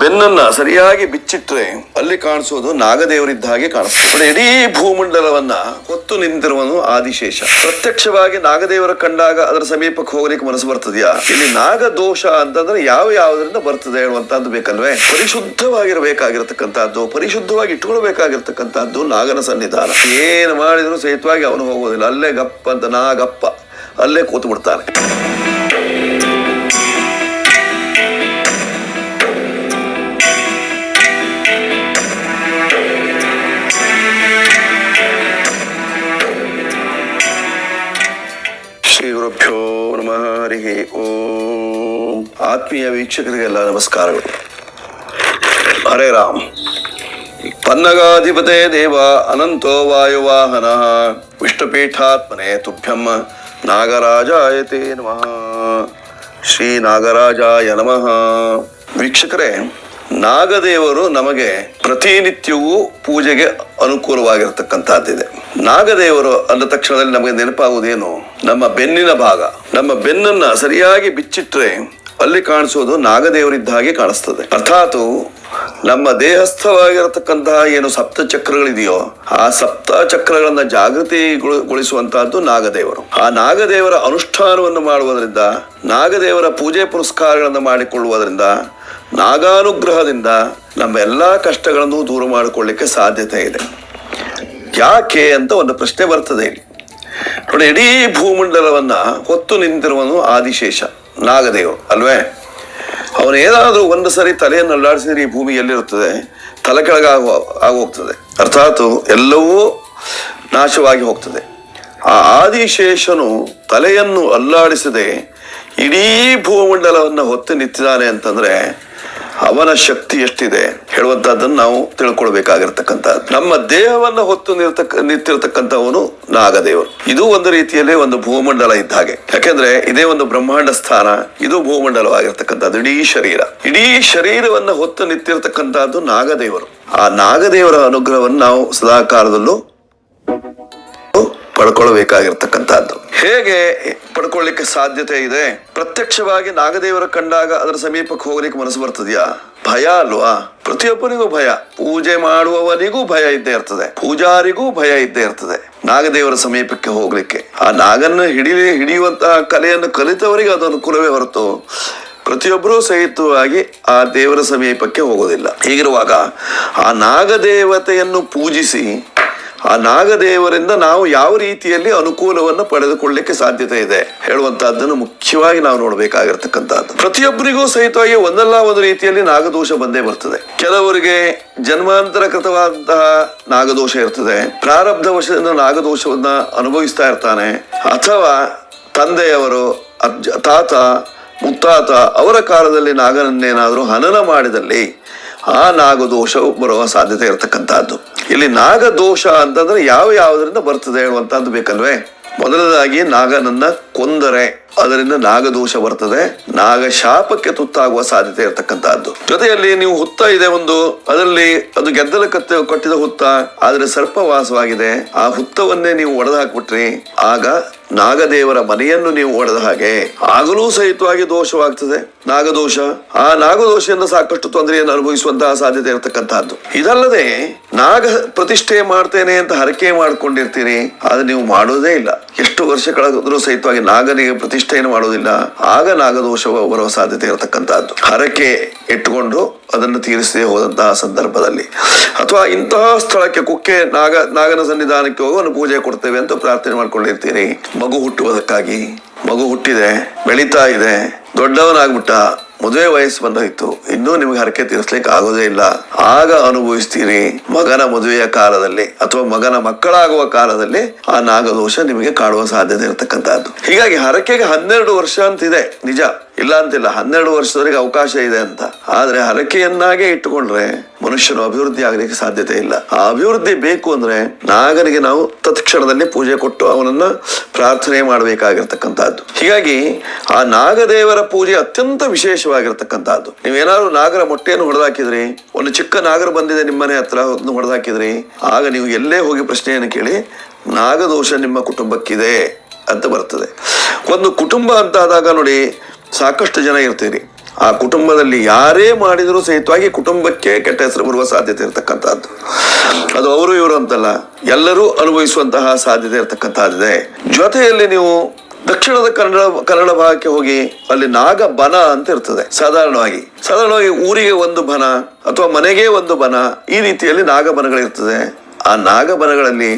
ಬೆನ್ನನ್ನ ಸರಿಯಾಗಿ ಬಿಚ್ಚಿಟ್ರೆ ಅಲ್ಲಿ ಕಾಣಿಸೋದು ನಾಗದೇವರಿದ್ದ ಹಾಗೆ ಕಾಣಿಸ್ತದೆ ಇಡೀ ಭೂಮಂಡಲವನ್ನ ಹೊತ್ತು ನಿಂತಿರುವನು ಆದಿಶೇಷ. ಪ್ರತ್ಯಕ್ಷವಾಗಿ ನಾಗದೇವರ ಕಂಡಾಗ ಅದರ ಸಮೀಪಕ್ಕೆ ಹೋಗಲಿಕ್ಕೆ ಮನಸ್ಸು ಬರ್ತದೆಯಾ? ಇಲ್ಲಿ ನಾಗ ದೋಷ ಅಂತಂದ್ರೆ ಯಾವ ಯಾವ್ದರಿಂದ ಬರ್ತದೆ ಹೇಳುವಂತದ್ದು ಬೇಕಲ್ವೇ? ಪರಿಶುದ್ಧವಾಗಿರಬೇಕಾಗಿರತಕ್ಕಂತಹದ್ದು ಪರಿಶುದ್ಧವಾಗಿ ಇಟ್ಕೊಳ್ಬೇಕಾಗಿರ್ತಕ್ಕಂಥದ್ದು ನಾಗನ ಸನ್ನಿಧಾನ. ಏನು ಮಾಡಿದ್ರು ಸಹಿತವಾಗಿ ಅವನು ಹೋಗೋದಿಲ್ಲ ಅಲ್ಲೇ ಗಪ್ಪ ಅಂತ ನಾಗಪ್ಪ, ಅಲ್ಲೇ ಕೂತು ಬಿಡ್ತಾನೆ. ಗುರುಭ್ಯೋ ನಮಃ ಹರಿ ಓಂ. ಆತ್ಮೀಯ ವೀಕ್ಷಕರಿಗೆಲ್ಲ ನಮಸ್ಕಾರಗಳು. ಹರೇ ರಾಮ್. ಪನ್ನಗಾಧಿಪತೆ ದೇವ, ಅನಂತೋ ವಾಯುವಾಹನ. ವಿಷ್ಣುಪೀಠಾತ್ಮನೆ ತುಭ್ಯಂ. ನಾಗರಾಜಾಯತೆ ನಮಃ. ಶ್ರೀ ನಾಗರಾಜಾಯ ನಮಃ. ವೀಕ್ಷಕರೇ, ನಾಗದೇವರು ನಮಗೆ ಪ್ರತಿನಿತ್ಯವೂ ಪೂಜೆಗೆ ಅನುಕೂಲವಾಗಿರ್ತಕ್ಕಂಥದ್ದಿದೆ. ನಾಗದೇವರು ಅಂದ ತಕ್ಷಣದಲ್ಲಿ ನಮಗೆ ನೆನಪಾಗುವುದೇನು? ನಮ್ಮ ಬೆನ್ನಿನ ಭಾಗ, ನಮ್ಮ ಬೆನ್ನನ್ನ ಸರಿಯಾಗಿ ಬಿಚ್ಚಿಟ್ರೆ ಅಲ್ಲಿ ಕಾಣಿಸೋದು ನಾಗದೇವರಿದ್ದ ಹಾಗೆ ಕಾಣಿಸ್ತದೆ. ಅರ್ಥಾತ್ ನಮ್ಮ ದೇಹಸ್ಥವಾಗಿರತಕ್ಕಂತಹ ಏನು ಸಪ್ತ ಚಕ್ರಗಳಿದೆಯೋ ಆ ಸಪ್ತ ಚಕ್ರಗಳನ್ನ ಜಾಗೃತಿಗೊಳಿಸುವಂತಹದ್ದು ನಾಗದೇವರು. ಆ ನಾಗದೇವರ ಅನುಷ್ಠಾನವನ್ನು ಮಾಡುವುದರಿಂದ, ನಾಗದೇವರ ಪೂಜೆ ಪುರಸ್ಕಾರಗಳನ್ನು ಮಾಡಿಕೊಳ್ಳುವುದರಿಂದ, ನಾಗಾನುಗ್ರಹದಿಂದ ನಮ್ಮ ಎಲ್ಲಾ ಕಷ್ಟಗಳನ್ನು ದೂರ ಮಾಡಿಕೊಳ್ಳಿಕ್ಕೆ ಸಾಧ್ಯತೆ ಇದೆ. ಯಾಕೆ ಅಂತ ಒಂದು ಪ್ರಶ್ನೆ ಬರ್ತದೆ ಇಲ್ಲಿ. ನೋಡಿ, ಇಡೀ ಭೂಮಂಡಲವನ್ನ ಹೊತ್ತು ನಿಂತಿರುವನು ಆದಿಶೇಷ, ನಾಗದೇವ, ಅಲ್ವೇ? ಅವನು ಏನಾದರೂ ಒಂದು ಸರಿ ತಲೆಯನ್ನು ಅಲ್ಲಾಡಿಸಿದ್ರೆ ಈ ಭೂಮಿ ಎಲ್ಲಿರುತ್ತದೆ? ತಲೆ ಕೆಳಗಾಗ, ಆಗೋಗ್ತದೆ. ಅರ್ಥಾತ್ ಎಲ್ಲವೂ ನಾಶವಾಗಿ ಹೋಗ್ತದೆ. ಆ ಆದಿಶೇಷನು ತಲೆಯನ್ನು ಅಲ್ಲಾಡಿಸದೆ ಇಡೀ ಭೂಮಂಡಲವನ್ನು ಹೊತ್ತು ನಿಂತಿದ್ದಾನೆ ಅಂತಂದ್ರೆ ಅವನ ಶಕ್ತಿ ಎಷ್ಟಿದೆ ಹೇಳುವಂತಹದ್ದನ್ನು ನಾವು ತಿಳ್ಕೊಳ್ಬೇಕಾಗಿರ್ತಕ್ಕಂಥದ್ದು ನಮ್ಮ ದೇಹವನ್ನು ಹೊತ್ತು ನಿರ್ತಕ್ಕ, ನಿಂತಿರ್ತಕ್ಕಂಥವನು ನಾಗದೇವರು. ಇದು ಒಂದು ರೀತಿಯಲ್ಲಿ ಒಂದು ಭೂಮಂಡಲ ಇದ್ದ ಹಾಗೆ. ಯಾಕೆಂದ್ರೆ ಇದೇ ಒಂದು ಬ್ರಹ್ಮಾಂಡ ಸ್ಥಾನ, ಇದು ಭೂಮಂಡಲವಾಗಿರ್ತಕ್ಕಂಥದ್ದು ಇಡೀ ಶರೀರ. ಇಡೀ ಶರೀರವನ್ನು ಹೊತ್ತು ನಿಂತಿರ್ತಕ್ಕಂಥದ್ದು ನಾಗದೇವರು. ಆ ನಾಗದೇವರ ಅನುಗ್ರಹವನ್ನು ನಾವು ಸದಾ ಕಾಲದಲ್ಲೂ ಪಡ್ಕೊಳ್ಬೇಕಾಗಿರ್ತಕ್ಕಂಥದ್ದು. ಹೇಗೆ ಪಡ್ಕೊಳ್ಳಿಕ್ಕೆ ಸಾಧ್ಯತೆ ಇದೆ? ಪ್ರತ್ಯಕ್ಷವಾಗಿ ನಾಗದೇವರ ಕಂಡಾಗ ಅದರ ಸಮೀಪಕ್ಕೆ ಹೋಗ್ಲಿಕ್ಕೆ ಮನಸ್ಸು ಬರ್ತದೆಯಾ? ಭಯ ಅಲ್ವಾ? ಪ್ರತಿಯೊಬ್ಬರಿಗೂ ಭಯ. ಪೂಜೆ ಮಾಡುವವನಿಗೂ ಭಯ ಇದ್ದೇ ಇರ್ತದೆ. ಪೂಜಾರಿಗೂ ಭಯ ಇದ್ದೇ ಇರ್ತದೆ. ನಾಗದೇವರ ಸಮೀಪಕ್ಕೆ ಹೋಗ್ಲಿಕ್ಕೆ. ಆ ನಾಗನ್ನು ಹಿಡಿ ಹಿಡಿಯುವಂತಹ ಕಲೆಯನ್ನು ಕಲಿತವರಿಗೆ ಅದು ಅನುಕೂಲವೇ ಹೊರತು ಪ್ರತಿಯೊಬ್ಬರೂ ಸಹಿತವಾಗಿ ಆ ದೇವರ ಸಮೀಪಕ್ಕೆ ಹೋಗೋದಿಲ್ಲ. ಹೀಗಿರುವಾಗ ಆ ನಾಗದೇವತೆಯನ್ನು ಪೂಜಿಸಿ ಆ ನಾಗದೇವರಿಂದ ನಾವು ಯಾವ ರೀತಿಯಲ್ಲಿ ಅನುಕೂಲವನ್ನು ಪಡೆದುಕೊಳ್ಳಲಿಕ್ಕೆ ಸಾಧ್ಯತೆ ಇದೆ? ಹೇಳುವಂತಹದ್ದನ್ನು ಮುಖ್ಯವಾಗಿ ನಾವು ನೋಡಬೇಕಾಗಿರ್ತಕ್ಕಂಥದ್ದು. ಪ್ರತಿಯೊಬ್ಬರಿಗೂ ಸಹಿತವಾಗಿ ಒಂದಲ್ಲ ಒಂದು ರೀತಿಯಲ್ಲಿ ನಾಗದೋಷ ಬಂದೇ ಬರ್ತದೆ. ಕೆಲವರಿಗೆ ಜನ್ಮಾಂತರ ಕೃತವಾದಂತಹ ನಾಗದೋಷ ಇರ್ತದೆ. ಪ್ರಾರಬ್ಧ ವಶದಿಂದ ನಾಗದೋಷವನ್ನ ಅನುಭವಿಸ್ತಾ ಇರ್ತಾನೆ. ಅಥವಾ ತಂದೆಯವರು, ಅಜ್ಜ, ತಾತ, ಮುತ್ತಾತ ಅವರ ಕಾಲದಲ್ಲಿ ನಾಗನನ್ನೇನಾದರೂ ಹನನ ಮಾಡಿದಲ್ಲಿ ಆ ನಾಗದೋಷವು ಬರುವ ಸಾಧ್ಯತೆ ಇರತಕ್ಕಂತಹದ್ದು ಇಲ್ಲಿ ನಾಗದೋಷ ಅಂತಂದ್ರೆ ಯಾವ ಯಾವುದರಿಂದ ಬರ್ತದೆ ಹೇಳುವಂತಹದ್ದು ಬೇಕಲ್ವೇ? ಮೊದಲನೇದಾಗಿ ನಾಗನನ್ನ ಕೊಂದರೆ. ಅದರಿಂದ ನಾಗದೋಷ ಬರ್ತದೆ. ನಾಗ ಶಾಪಕ್ಕೆ ತುತ್ತಾಗುವ ಸಾಧ್ಯತೆ ಇರತಕ್ಕಂತಹದ್ದು. ಜೊತೆಯಲ್ಲಿ ನೀವು ಹುತ್ತ ಇದೆ ಒಂದು, ಅದರಲ್ಲಿ ಅದು ಗೆದ್ದಲ ಕತ್ತೆ ಕಟ್ಟಿದ ಹುತ್ತ, ಆದ್ರೆ ಸರ್ಪವಾಸವಾಗಿದೆ. ಆ ಹುತ್ತವನ್ನೇ ನೀವು ಒಡೆದು ಹಾಕ್ಬಿಟ್ರಿ ಆಗ ನಾಗದೇವರ ಮನೆಯನ್ನು ನೀವು ಒಡೆದ ಹಾಗೆ ಆಗಲೂ ಸಹಿತವಾಗಿ ದೋಷವಾಗ್ತದೆ. ನಾಗದೋಷ. ಆ ನಾಗದೋಷದಿಂದ ಸಾಕಷ್ಟು ತೊಂದರೆಯನ್ನು ಅನುಭವಿಸುವಂತಹ ಸಾಧ್ಯತೆ ಇರತಕ್ಕಂತಹದ್ದು. ಇದಲ್ಲದೆ ನಾಗ ಪ್ರತಿಷ್ಠೆ ಮಾಡ್ತೇನೆ ಅಂತ ಹರಕೆ ಮಾಡ್ಕೊಂಡಿರ್ತೀರಿ. ಆದ್ರೆ ನೀವು ಮಾಡೋದೇ ಇಲ್ಲ. ಎಷ್ಟು ವರ್ಷ ಕಳೆದರೂ ಸಹಿತವಾಗಿ ನಾಗನಿಗೆ ಪ್ರತಿಷ್ಠೆಯನ್ನು ಮಾಡುವುದಿಲ್ಲ. ಆಗ ನಾಗದೋಷ ಬರುವ ಸಾಧ್ಯತೆ ಇರತಕ್ಕಂತಹದ್ದು. ಹರಕೆ ಇಟ್ಟುಕೊಂಡು ಅದನ್ನು ತೀರಿಸದೆ ಹೋದಂತಹ ಸಂದರ್ಭದಲ್ಲಿ. ಅಥವಾ ಇಂತಹ ಸ್ಥಳಕ್ಕೆ ಕುಕ್ಕೆ ನಾಗ, ನಾಗನ ಸನ್ನಿಧಾನಕ್ಕೆ ಹೋಗಿ ಒಂದು ಪೂಜೆ ಕೊಡ್ತೇವೆ ಅಂತ ಪ್ರಾರ್ಥನೆ ಮಾಡ್ಕೊಂಡಿರ್ತೀರಿ ಮಗು ಹುಟ್ಟುವುದಕ್ಕಾಗಿ. ಮಗು ಹುಟ್ಟಿದೆ, ಬೆಳೀತಾ ಇದೆ, ದೊಡ್ಡವನಾಗ್ಬಿಟ್ಟ. ಮದುವೆ ವಯಸ್ಸು ಬಂದೋಯ್ತು. ಇನ್ನೂ ನಿಮ್ಗೆ ಹರಕೆ ತೀರಿಸ್ಲಿಕ್ಕೆ ಆಗೋದೇ ಇಲ್ಲ. ಆಗ ಅನುಭವಿಸ್ತೀರಿ ಮಗನ ಮದುವೆಯ ಕಾಲದಲ್ಲಿ ಅಥವಾ ಮಗನ ಮಕ್ಕಳಾಗುವ ಕಾಲದಲ್ಲಿ ಆ ನಾಗದೋಷ ನಿಮಗೆ ಕಾಡುವ ಸಾಧ್ಯತೆ ಇರತಕ್ಕಂತಹದ್ದು ಹೀಗಾಗಿ ಹರಕೆಗೆ ಹನ್ನೆರಡು ವರ್ಷ ಅಂತಿದೆ. ನಿಜ. ಇಲ್ಲ ಅಂತಿಲ್ಲ, ಹನ್ನೆರಡು ವರ್ಷದವರೆಗೆ ಅವಕಾಶ ಇದೆ ಅಂತ. ಆದ್ರೆ ಹರಕೆಯನ್ನಾಗೆ ಇಟ್ಟುಕೊಂಡ್ರೆ ಮನುಷ್ಯನು ಅಭಿವೃದ್ಧಿ ಆಗಲಿಕ್ಕೆ ಸಾಧ್ಯತೆ ಇಲ್ಲ. ಆ ಅಭಿವೃದ್ಧಿ ಬೇಕು ಅಂದ್ರೆ ನಾಗನಿಗೆ ನಾವು ತತ್ಕ್ಷಣದಲ್ಲಿ ಪೂಜೆ ಕೊಟ್ಟು ಅವನನ್ನ ಪ್ರಾರ್ಥನೆ ಮಾಡಬೇಕಾಗಿರ್ತಕ್ಕಂಥದ್ದು. ಹೀಗಾಗಿ ಆ ನಾಗದೇವರ ಪೂಜೆ ಅತ್ಯಂತ ವಿಶೇಷವಾಗಿರ್ತಕ್ಕಂಥದ್ದು. ನೀವೇನಾದ್ರು ನಾಗರ ಮೊಟ್ಟೆಯನ್ನು ಹೊಡೆದಾಕಿದ್ರಿ, ಒಂದು ಚಿಕ್ಕ ನಾಗರ ಬಂದಿದೆ ನಿಮ್ಮನೆ ಹತ್ರ, ಅದನ್ನು ಹೊಡೆದಾಕಿದ್ರಿ, ಆಗ ನೀವು ಎಲ್ಲೇ ಹೋಗಿ ಪ್ರಶ್ನೆಯನ್ನು ಕೇಳಿ, ನಾಗದೋಷ ನಿಮ್ಮ ಕುಟುಂಬಕ್ಕಿದೆ ಅಂತ ಬರ್ತದೆ. ಒಂದು ಕುಟುಂಬ ಅಂತ ಆದಾಗ ನೋಡಿ ಸಾಕಷ್ಟು ಜನ ಇರ್ತೀರಿ. ಆ ಕುಟುಂಬದಲ್ಲಿ ಯಾರೇ ಮಾಡಿದರೂ ಸಹಿತವಾಗಿ ಕುಟುಂಬಕ್ಕೆ ಕೆಟ್ಟ ಹೆಸರು ಬರುವ ಸಾಧ್ಯತೆ ಇರತಕ್ಕಂಥದ್ದು. ಅದು ಅವರು ಇವರು ಅಂತಲ್ಲ, ಎಲ್ಲರೂ ಅನುಭವಿಸುವಂತಹ ಸಾಧ್ಯತೆ ಇರತಕ್ಕಂಥದ್ದಿದೆ ಜೊತೆಯಲ್ಲಿ ನೀವು ದಕ್ಷಿಣದ ಕನ್ನಡ ಕನ್ನಡ ಭಾಗಕ್ಕೆ ಹೋಗಿ ಅಲ್ಲಿ ನಾಗ ಬನ ಅಂತ ಇರ್ತದೆ, ಸಾಧಾರಣವಾಗಿ. ಸಾಧಾರಣವಾಗಿ ಊರಿಗೆ ಒಂದು ಬನ ಅಥವಾ ಮನೆಗೆ ಒಂದು ಬನ ಈ ರೀತಿಯಲ್ಲಿ ನಾಗಬನಗಳಿರ್ತದೆ ಆ ನಾಗಬನಗಳಲ್ಲಿ